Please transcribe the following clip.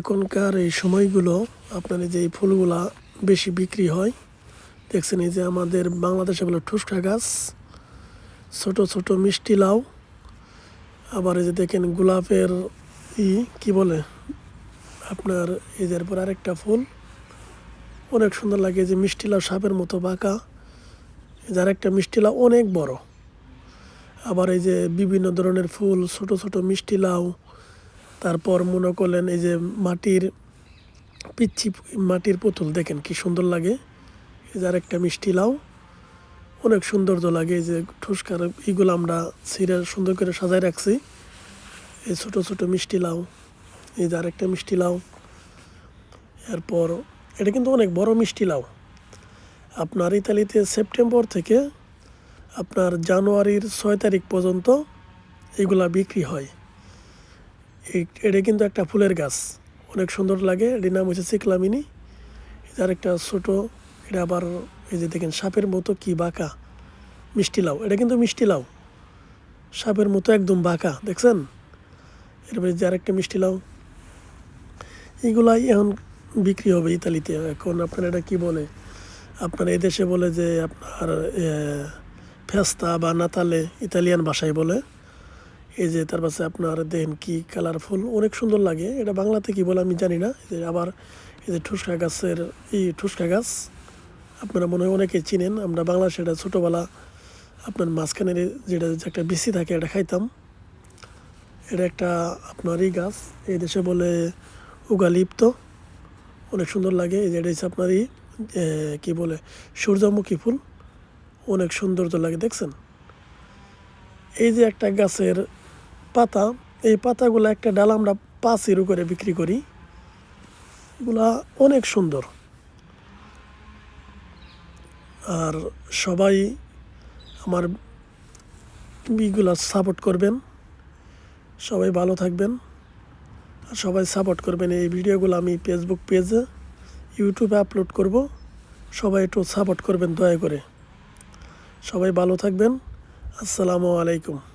এখনকার এই সময়গুলো আপনার যে ফুলগুলা বেশি বিক্রি হয়। দেখছেন এই যে আমাদের বাংলাদেশে বলে ঠুসকা গাছ, ছোট ছোট মিষ্টি লাউ, আবার এই যে দেখেন গোলাপের ই, কি বলে? আপনার এই যে এরপর আরেকটা ফুল, অনেক সুন্দর লাগে যে মিষ্টি লাউ সাপের মতো বাঁকা। এই যে আরেকটা মিষ্টি লাউ অনেক বড়। আবার এই যে বিভিন্ন ধরনের ফুল, ছোট ছোট মিষ্টি লাউ তারপর মনে করলেন এই যে মাটির পিচ্ছি মাটির পুতুল, দেখেন কি সুন্দর লাগে। এই যে আরেকটা মিষ্টি লাউ, অনেক সৌন্দর্য লাগে এই যে ঠুসকার এইগুলো আমরা ছিঁড়ে সুন্দর করে সাজায় রাখছি। এই ছোট ছোট মিষ্টি লাউ, এই যে আরেকটা মিষ্টি লাউ। এরপর এটা কিন্তু অনেক বড় মিষ্টি লাউ। আপনার ইতালিতে সেপ্টেম্বর থেকে আপনার জানুয়ারির ছয় তারিখ পর্যন্ত এগুলা বিক্রি হয়। এটা কিন্তু একটা ফুলের গাছ। অনেক সুন্দর লাগে। এটির নাম হচ্ছে চিকলামিনি এটার একটা ছোট, এটা আবার এই যে দেখেন, সাপের মতো কি বাঁকা। মিষ্টি লাউ। এটা কিন্তু মিষ্টি লাউ। সাপের মতো একদম বাঁকা, দেখছেন? এরপরে যে আরেকটা মিষ্টি লাউ। এইগুলাই এখন বিক্রি হবে ইতালিতে। এখন আপনার এটা কি বলে? আপনার এই দেশে বলে যে আপনার ফেস্তা বা নাতালে ইতালিয়ান ভাষায় বলে। এই যে তার পাশে আপনার দেখেন কি কালারফুল অনেক সুন্দর লাগে। এটা বাংলাতে কি বলে আমি জানি না। যে আবার এই যে ঠুসকা গাছের এই ঠুসকা গাছ, আপনারা মনে হয় অনেকে চিনেন। আমরা বাংলাদেশে এটা ছোটোবেলা আপনার মাঝখানের যেটা একটা বিসি থাকে, এটা খাইতাম। এটা একটা আপনারই গাছ, এই দেশে বলে উগালিপ্ত। অনেক সুন্দর লাগে। এই যে এটা হচ্ছে আপনারই কি বলে, সূর্যমুখী ফুল। অনেক সৌন্দর্য লাগে, দেখছেন? এই যে একটা গাছের পাতা, এই পাতাগুলো একটা ডাল আমরা পাঁচ ইউরো করে বিক্রি করি। এগুলা অনেক সুন্দর। আর সবাই আমার বিগুলা সাপোর্ট করবেন। সবাই ভালো থাকবেন। আর সবাই সাপোর্ট করবেন। এই ভিডিওগুলো আমি ফেসবুক পেজে ইউটিউবে আপলোড করব। সবাই একটু সাপোর্ট করবেন দয়া করে। সবাই ভালো থাকবেন। আসসালামু আলাইকুম।